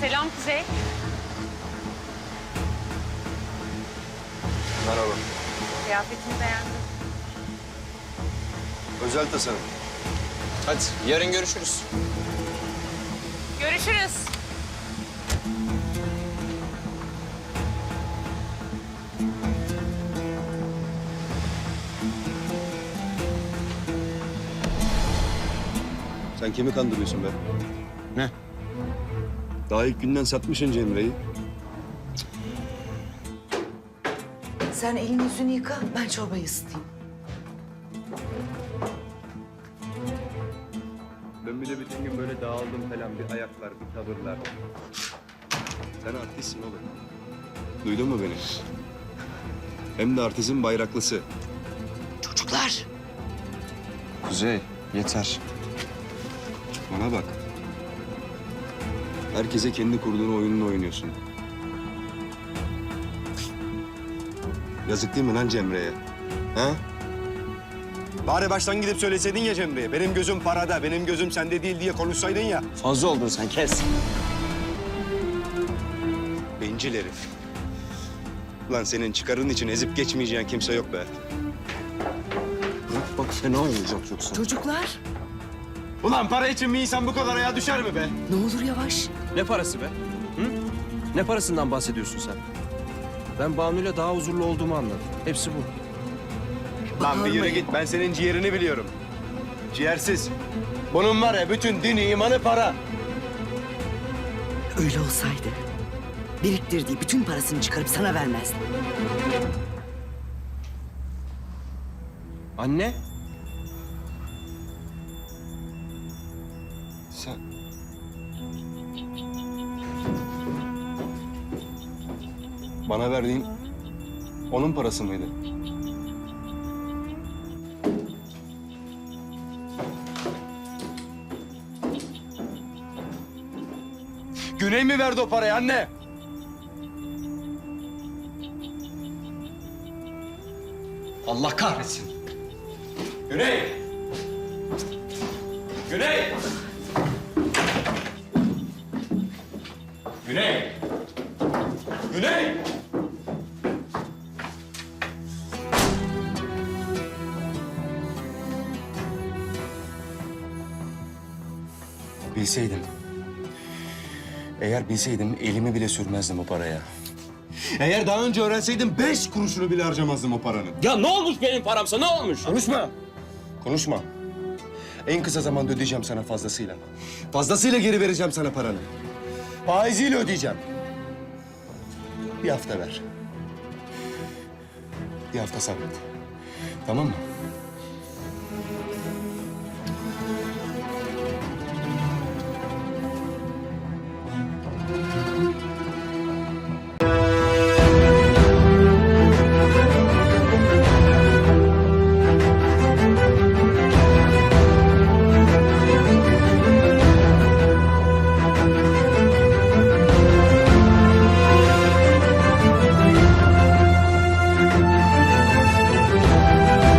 Selam Kuzey. Merhaba. Kıyafetini beğendim. Özel tasarım. Hadi yarın görüşürüz. Görüşürüz. Sen kimi kandırıyorsun be? Ne? Daha ilk günden satmışsın Cemre'yi. Sen elini yüzünü yıka, ben çorbayı ısıtayım. Ben bir de bütün gün böyle dağıldım falan. Bir ayaklar, bir tavırlar. Sen artistsin oğlum. Duydun mu beni? Hem de artistin bayraklısı. Çocuklar, Kuzey yeter. Bana bak. Herkese kendi kurduğun oyununu oynuyorsun. Yazık değil mi lan Cemre'ye? Ha? Bari baştan gidip söyleseydin ya Cemre'ye. Benim gözüm parada, benim gözüm sende değil diye konuşsaydın ya. Fazla oldun sen kes. Bencil herif. Lan senin çıkarın için ezip geçmeyeceğin kimse yok be. Bak bak fena olacak yoksa. çocuklar. Ulan para için bir insan bu kadar ayağa düşer mi be? Ne olur yavaş. Ne parası be? Hı? Ne parasından bahsediyorsun sen? Ben Banu'yla daha huzurlu olduğumu anladım. Hepsi bu. Lan bir yürü git. Ben senin ciğerini biliyorum. Ciğersiz. Bunun var ya bütün dini, imanı para. Öyle olsaydı biriktirdiği bütün parasını çıkarıp sana vermezdi. Anne, Sen... Bana verdiğin onun parası mıydı? Güney mi verdi o parayı anne? Allah kahretsin. Güney! Güney! Güney! Güney! Bilseydim. Eğer bilseydim elimi bile sürmezdim o paraya. Eğer daha önce öğrenseydim beş kuruşunu bile harcamazdım o paranın. ya ne olmuş benim paramsa ne olmuş? Konuşma. Konuşma. En kısa zamanda ödeyeceğim sana fazlasıyla. Fazlasıyla geri vereceğim sana paranı. Faiziyle ödeyeceğim. Bir hafta ver. Bir hafta sabret. Tamam mı?